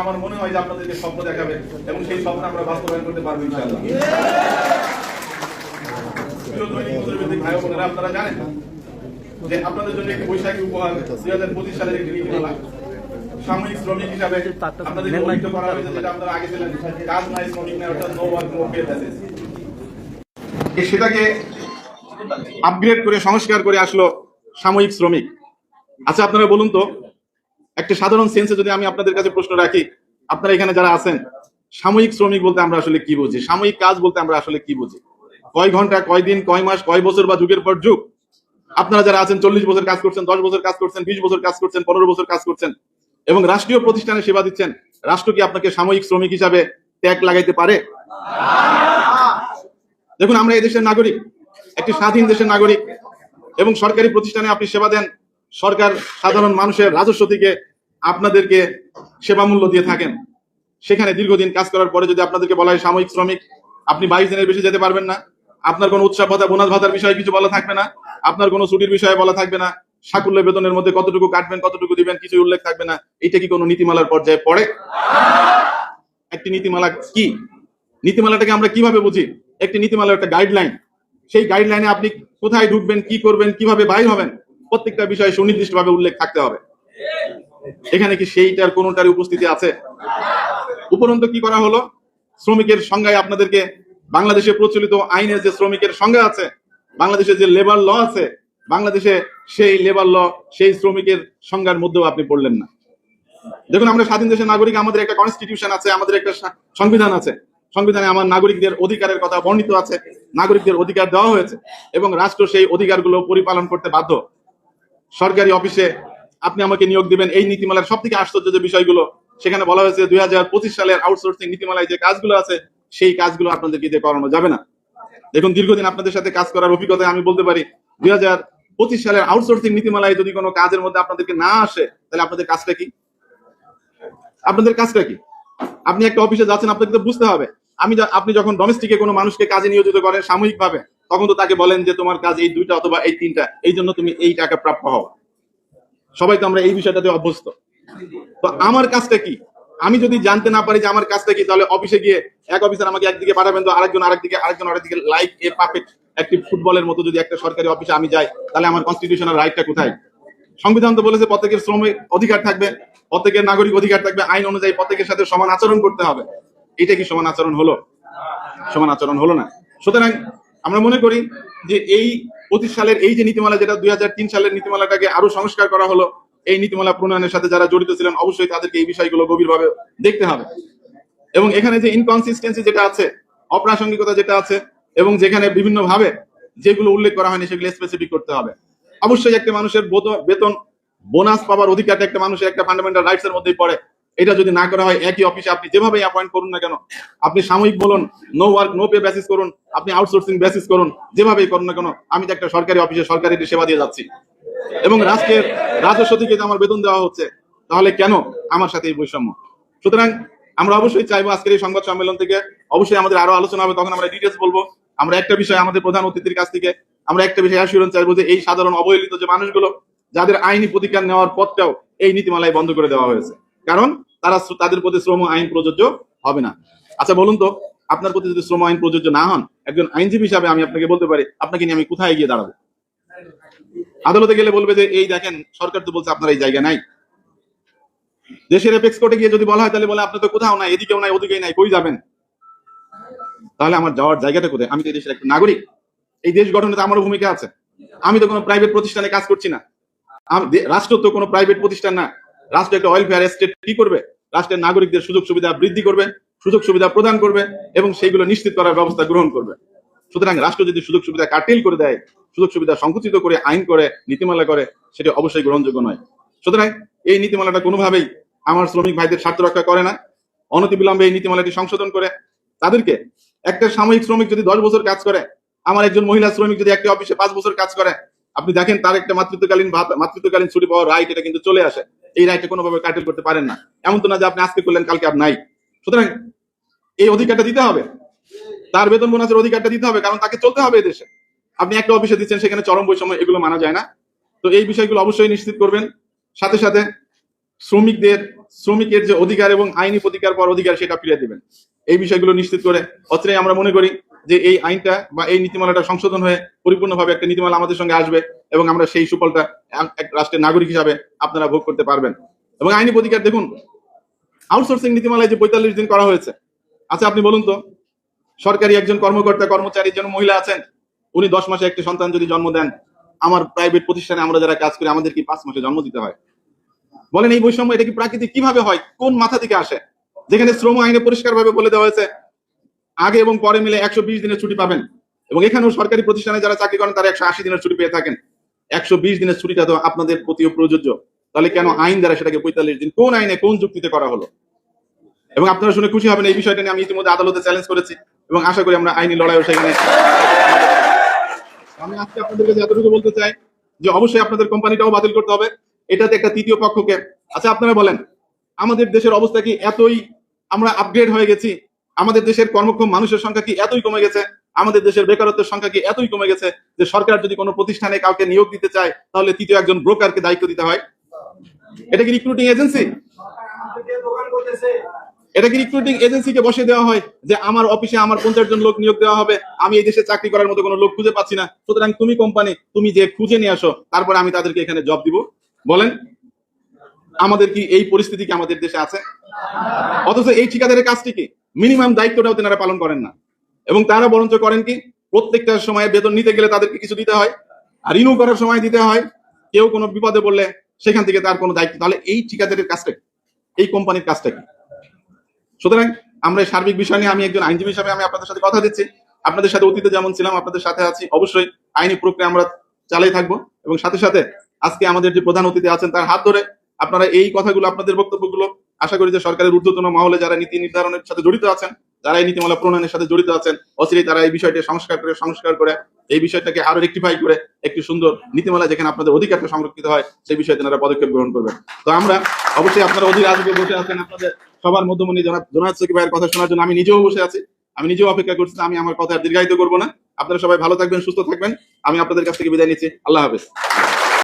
আমার মনে হয় যে আপনাদেরকে স্বপ্ন দেখাবে এবং সেই স্বপ্ন আমরা বাস্তবায়ন করতে পারব আপনারা জানেন যে আপনাদের জন্য একটি বৈশাখী উপহার দুই হাজার পঁচিশ সালের একটি সাময়িক শ্রমিক হিসাবে আপনাদেরকে অভিহিত করা হয়েছে, যেটা আপনারা আগে ছিলেন। কাজ নাই, শ্রমিক নাই, অর্থাৎ নো ওয়ার্ক নো পে সেটাকে আপগ্রেড করে, সংস্কার করে আসলো সাময়িক শ্রমিক। আচ্ছা আপনারা বলুন তো একটা সাধারণ সেন্সে যদি আমি আপনাদের কাছে প্রশ্ন রাখি, আপনারা এখানে যারা আছেন, সাময়িক শ্রমিক বলতে আমরা আসলে কি বুঝি? সাময়িক কাজ বলতে আমরা আসলে কি বুঝি? কয় ঘণ্টা, কয় দিন, কয় মাস, কয় বছর বা যুগের পর যুগ? আপনারা যারা আছেন, চল্লিশ বছর কাজ করছেন, দশ বছর কাজ করছেন, বিশ বছর কাজ করছেন, পনেরো বছর কাজ করছেন, এবং রাষ্ট্রীয় প্রতিষ্ঠানে সেবা দিচ্ছেন, রাষ্ট্র কি আপনাকে সাময়িক শ্রমিক হিসাবে ট্যাগ লাগাইতে পারে? দেখুন, আমরা এই দেশের নাগরিক, একটি স্বাধীন দেশের নাগরিক, এবং সরকারি প্রতিষ্ঠানে আপনি সেবা দেন, সরকার সাধারণ মানুষের রাজস্ব থেকে আপনাদেরকে সেবা মূল্য দিয়ে থাকেন। সেখানে দীর্ঘদিন কাজ করার পরে যদি আপনাদেরকে বলা হয় সাময়িক শ্রমিক, আপনি বাইশ দিনের বেশি যেতে পারবেন না। আপনার কোনো উৎসব ভাতা, বোনাস ভাতার বিষয়ে কিছু বলা থাকবে না। আপনার কোনো ছুটির বিষয়ে বলা থাকবে না। সাকুল্য বেতনের মধ্যে কতটুকু কাটবেন, কতটুকু দিবেন কিছু উল্লেখ থাকবে না। এটা কি কোনো নীতিমালার পর্যায়ে পড়ে? একটি নীতিমালা কি? নীতিমালাটাকে আমরা কীভাবে বুঝি? একটি নীতিমালার একটা গাইডলাইন সেই গাইডলাইনে আপনি কোথায় ঢুকবেন, কি করবেন, কীভাবে বাইর হবেন, প্রত্যেকটা বিষয়ে সুনির্দিষ্টভাবে উল্লেখ থাকতে হবে। এখানে কি সেইটার কোনোটার উপস্থিতি আছে? উপরন্ত কি করা হলো? শ্রমিকের সংজ্ঞায় আপনাদেরকে বাংলাদেশে প্রচলিত আইনের যে শ্রমিকের সংজ্ঞা আছে, বাংলাদেশে যে লেবার ল আছে, বাংলাদেশে সেই লেবার ল সেই শ্রমিকের সংজ্ঞার মধ্যেও আপনি পড়লেন না। দেখুন, আমরা স্বাধীন দেশের নাগরিক, আমাদের একটা কনস্টিটিউশন আছে, আমাদের একটা সংবিধান আছে। সংবিধানে আমার নাগরিকদের অধিকারের কথা বর্ণিত আছে, নাগরিকদের অধিকার দেওয়া হয়েছে এবং রাষ্ট্র সেই অধিকারগুলো পরিপালন করতে বাধ্য। সরকারি অফিসে আপনি আমাকে নিয়োগ দিবেন এই নীতিমালার সব থেকে আশ্চর্য যে বিষয়গুলো, সেখানে বলা হয়েছে দুই হাজার পঁচিশ সালের আউটসোর্সিং নীতিমালায় যে কাজগুলো আছে, সেই কাজগুলো আপনাদেরকে দিয়ে করানো যাবে না। দেখুন, দীর্ঘদিন আপনাদের সাথে কাজ করার অভিজ্ঞতায় আমি বলতে পারি, দুই হাজার পঁচিশ সালের আউটসোর্সিং নীতিমালায় যদি কোনো কাজের মধ্যে আপনাদেরকে না আসে, তাহলে আপনাদের কাজটা কি? আপনাদের কাজটা কি? আপনি একটা অফিসে যাচ্ছেন আপনাকে তো বুঝতে হবে। আমি আপনি যখন ডোমেস্টিকে কোনো মানুষকে কাজে নিয়োজিত করেন সাময়িকভাবে, তখন তো তাকে বলেন যে, তোমার কাজ এই দুইটা অথবা এই তিনটা, এই জন্য তুমি এই টাকা প্রাপ্য হও। সবাই তো আমরা এই বিষয়টাতে অভ্যস্ত। তো আমার কাজটা কি? আমি যদি জানতে না পারি যে আমার কাজটা কি, তাহলে অফিসে গিয়ে এক অফিসার আমাকে একদিকে পাঠাবেন, তো আরেকজন আরেকদিকে আরেকজন আরেকদিকে লাইক এ পাপেট একটি ফুটবলের মতো যদি একটা সরকারি অফিসে আমি যাই, তাহলে আমার কনস্টিটিউশনাল রাইটটা কোথায়? সংবিধান তো বলেছে প্রত্যেকের শ্রমিক অধিকার থাকবে, প্রত্যেকের নাগরিক অধিকার থাকবে, আইন অনুযায়ী প্রত্যেকের সাথে সমান আচরণ করতে হবে। এটা কি সমান আচরণ হলো? সমান আচরণ হলো না। সুতরাং আমরা মনে করি যে এই পঁচিশ সালের এই যে নীতিমালা, যেটা দুই হাজার তিন সালের নীতিমালাটাকে আরও সংস্কার করা হলো, এই নীতিমালা প্রণয়নের সাথে যারা জড়িত ছিলেন, অবশ্যই তাদেরকে এই বিষয়গুলো গভীরভাবে দেখতে হবে। এবং এখানে যে ইনকনসিস্টেন্সি যেটা আছে, অপ্রাসঙ্গিকতা যেটা আছে, এবং যেখানে বিভিন্ন ভাবে যেগুলো উল্লেখ করা হয়নি, সেগুলো স্পেসিফিক করতে হবে। অবশ্যই একটা মানুষের বোত- বেতন বোনাস পাওয়ার অধিকারটা একটা মানুষের একটা ফান্ডামেন্টাল রাইটস এর মধ্যেই পড়ে। এটা যদি না করা হয়, একই অফিসে আপনি যেভাবে অ্যাপয়েন্ট করুন না কেন, আপনি সাময়িক বলুন no work no pay basis করুন, আপনি আউটসোর্সিং বেসিস করুন, যেভাবেই করুন না কেন, আমি তো একটা সরকারি অফিসে সরকারি সেবা দিয়ে যাচ্ছি। এবং রাষ্ট্রের রাজস্ব থেকে আমার বেতন দেওয়া হচ্ছে, তাহলে কেন আমার সাথে এই বৈষম্য? সুতরাং আমরা অবশ্যই চাইব আজকের এই সংবাদ সম্মেলন থেকে, অবশ্যই আমাদের আরও আলোচনা হবে, তখন আমরা ডিটেলস বলব। আমরা একটা বিষয় আমাদের প্রধান অতিথির কাছ থেকে, আমরা একটা বিষয় অ্যাসিওরেন্স চাইব যে এই সাধারণ অবহেলিত যে মানুষগুলো, যাদের আইনি প্রতিকার নেওয়ার পথটাও এই নীতিমালায় বন্ধ করে দেওয়া হয়েছে। কারণ তারা তাদের প্রতি শ্রম আইন প্রযোজ্য হবে না। আচ্ছা বলুন তো, আপনার প্রতি যদি শ্রম আইন প্রযোজ্য না হন, একজন আইনজীবী হিসাবে আমি আপনাকে বলতে পারি, আপনাকে নিয়ে আমি কোথায় গিয়ে দাঁড়াবো? আদালতে গেলে বলবে যে, এই দেখেন, সরকার তো বলছে আপনার এই জায়গা নাই। দেশের এপেক্স কোর্টে গিয়ে যদি বলা হয়, তাহলে বলে, আপনি তো কোথাও নাই, এদিকেও নাই, ওদিকেই নাই, কই যাবেন? তাহলে আমার যাওয়ার জায়গাটা কোথায়? আমি তো এই দেশের একটা নাগরিক। এই দেশ গঠনে তো আমারও ভূমিকা আছে। আমি তো কোনো প্রাইভেট প্রতিষ্ঠানে কাজ করছি না। রাষ্ট্র তো কোনো প্রাইভেট প্রতিষ্ঠান না। রাষ্ট্র একটা ওয়েলফেয়ার স্টেট কি করবে? রাষ্ট্রের নাগরিকদের সুযোগ সুবিধা বৃদ্ধি করবে, সুযোগ সুবিধা প্রদান করবে এবং সেইগুলো নিশ্চিত করার ব্যবস্থা গ্রহণ করবে। সুতরাং রাষ্ট্র যদি সুযোগ সুবিধা কাটিল করে দেয়, সুযোগ সুবিধা সংকুচিত করে আইন করে, নীতিমালা করে, সেটা অবশ্যই গ্রহণযোগ্য নয়। সুতরাং এই নীতিমালাটা কোনোভাবেই আমার শ্রমিক ভাইদের স্বার্থ রক্ষা করে না। অনতিবিলম্বে এই নীতিমালাটি সংশোধন করে তাদেরকে একটা সাময়িক শ্রমিক যদি দশ বছর কাজ করে, আমার একজন মহিলা শ্রমিক যদি একটা অফিসে পাঁচ বছর কাজ করে, আপনি দেখেন তার একটা মাতৃত্বকালীন মাতৃত্বকালীন ছুটি পাওয়ার রাইট এটা কিন্তু চলে আসে। এই রাইটে কোনোভাবে কাটেল করতে পারেন না। এমন তো না যে আপনি আজকে করলেন, কালকে আর নাই। সুতরাং এই অধিকারটা দিতে হবে। তার বেতন বোনাসের অধিকারটা দিতে হবে, কারণ তাকে চলতে হবে এই দেশে আপনি একটা অফিসে দিচ্ছেন, সেখানে চরম বৈষম্য, এগুলো মানা যায় না। তো এই বিষয়গুলো অবশ্যই নিশ্চিত করবেন। সাথে সাথে শ্রমিকদের, শ্রমিকের যে অধিকার এবং আইনি প্রতিকার পর অধিকার, সেটা ফিরে দেবেন। এই বিষয়গুলো নিশ্চিত করে অত্রে আমরা মনে করি যে এই আইনটা বা এই নীতিমালাটা সংশোধন হয়ে পরিপূর্ণভাবে একটা নীতিমালা আমাদের সঙ্গে আসবে এবং আমরা সেই সুফলটা এক- রাষ্ট্রের নাগরিক হিসাবে আপনারা ভোগ করতে পারবেন। এবং আইনি প্রতিকার, দেখুন আউটসোর্সিং নীতিমালায় যে পঁয়তাল্লিশ দিন করা হয়েছে আচ্ছা আপনি বলুন তো, সরকারি একজন কর্মকর্তা কর্মচারী যেন মহিলা আছেন, উনি দশ মাসে একটি সন্তান যদি জন্ম দেন, আমার প্রাইভেট প্রতিষ্ঠানে আমরা যারা কাজ করি, আমাদের কি পাঁচ মাসে জন্ম দিতে হয়? বলেন, এই বৈষম্য এটা কি প্রাকৃতিক? কীভাবে হয়? কোন মাথা থেকে আসে? যেখানে শ্রম আইনে পরিষ্কার ভাবে বলে দেওয়া হয়েছে আগে এবং পরে মিলে একশো বিশ দিনের ছুটি পাবেন। এবং এখানেও সরকারি প্রতিষ্ঠানে যারা চাকরি করেন, তারা একশো আশি দিনের ছুটি পেয়ে থাকেন। একশো বিশ দিনের ছুটিটা তো আপনাদের প্রতিও প্রযোজ্য। তাহলে কেন আইন দ্বারা সেটাকে পঁয়তাল্লিশ দিন? কোন আইনে কোন যুক্তিতে করা হলো? এবং আপনারা শুনে খুশি হবেন এই বিষয়টা নিয়ে আমি ইতিমধ্যে আদালতে চ্যালেঞ্জ করেছি এবং আশা করি আমরা আইনি লড়াইও সেখানে আমি আজকে আপনাদের কাছে এতটুকু বলতে চাই যে অবশ্যই আপনাদের কোম্পানিটাও বাতিল করতে হবে। এটাতে একটা তৃতীয় পক্ষকে আচ্ছা আপনারা বলেন, আমাদের দেশের অবস্থা কি এতই আমরা আপগ্রেড হয়ে গেছি আমাদের দেশের কর্মক্ষম মানুষের সংখ্যা কি এতই কমে গেছে? আমাদের দেশের বেকারত্বের সংখ্যা কি এতই কমে গেছে যে সরকার যদি কোনো প্রতিষ্ঠানে কাউকে নিয়োগ দিতে চায়, তাহলে তৃতীয় একজন ব্রোকারকে দায়িত্ব দিতে হয়? এটা কি রিক্রুটিং এজেন্সি এটা কি রিক্রুটিং এজেন্সিকে বসে দেওয়া হয় যে আমার অফিসে আমার পঞ্চাশ জন লোক নিয়োগ দেওয়া হবে, আমি এই দেশে চাকরি করার মতো কোনো লোক খুঁজে পাচ্ছি না। সুতরাং তুমি কোম্পানি তুমি যে খুঁজে নিয়ে আসো, তারপরে আমি তাদেরকে এখানে জব দিব। বলেন, আমাদের কি এই পরিস্থিতি কি আমাদের দেশে আছে? অথচ এই ঠিকাদারের কাজটি কি? মিনিমাম দায়িত্বটাও তেনারা পালন করেন না। এবং তারা বরঞ্চ করেন কি, প্রত্যেকটা সময় বেতন নিতে গেলে তাদেরকে কিছু দিতে হয়, আর রিনিউ করার সময় দিতে হয়। কেউ কোনো বিপদে বললে সেখান থেকে তার কোনো দায়িত্ব, তাহলে এই ঠিকাদারের কাজটা কি? এই কোম্পানির কাজটা কি? সুতরাং আমরা সার্বিক বিষয় নিয়ে আমি একজন আইনজীবী হিসাবে আমি আপনাদের সাথে কথা দিচ্ছি। আপনাদের সাথে অতীতে যেমন ছিলাম, আপনাদের সাথে আছি। অবশ্যই আইনি প্রক্রিয়া আমরা চালাই থাকব। এবং সাথে সাথে আজকে আমাদের যে প্রধান অতিথি আছেন, তার হাত ধরে আপনারা এই কথাগুলো, আপনাদের বক্তব্যগুলো আশা করি যে সরকারের ঊর্ধ্বতন মহলে যারা নীতি নির্ধারণের সাথে জড়িত আছেন যারা এই নীতিমালা প্রণয়নের সাথে জড়িত আছেন, অচিরেই তারা এই বিষয়টি সংস্কার করে সংস্কার করে, এই বিষয়টাকে আরও রেক্টিফাই করে একটি সুন্দর নীতিমালা যেখানে আপনাদের অধিকারটা সংরক্ষিত হয়, সেই বিষয়ে তারা পদক্ষেপ গ্রহণ করবেন। তো আমরা অবশ্যই আপনারা অধীর আজকে বসে আছেন, আপনাদের সবার মধ্যমণি জনাব জোনায়দ সকি ভাইয়ের কথা শোনার জন্য আমি নিজেও বসে আছি। আমি নিজেও অপেক্ষা করছি আমি আমার কথা দীর্ঘায়িত করব না। আপনারা সবাই ভালো থাকবেন, সুস্থ থাকবেন। আমি আপনাদের কাছ থেকে বিদায় নিচ্ছি। আল্লাহ হাফেজ।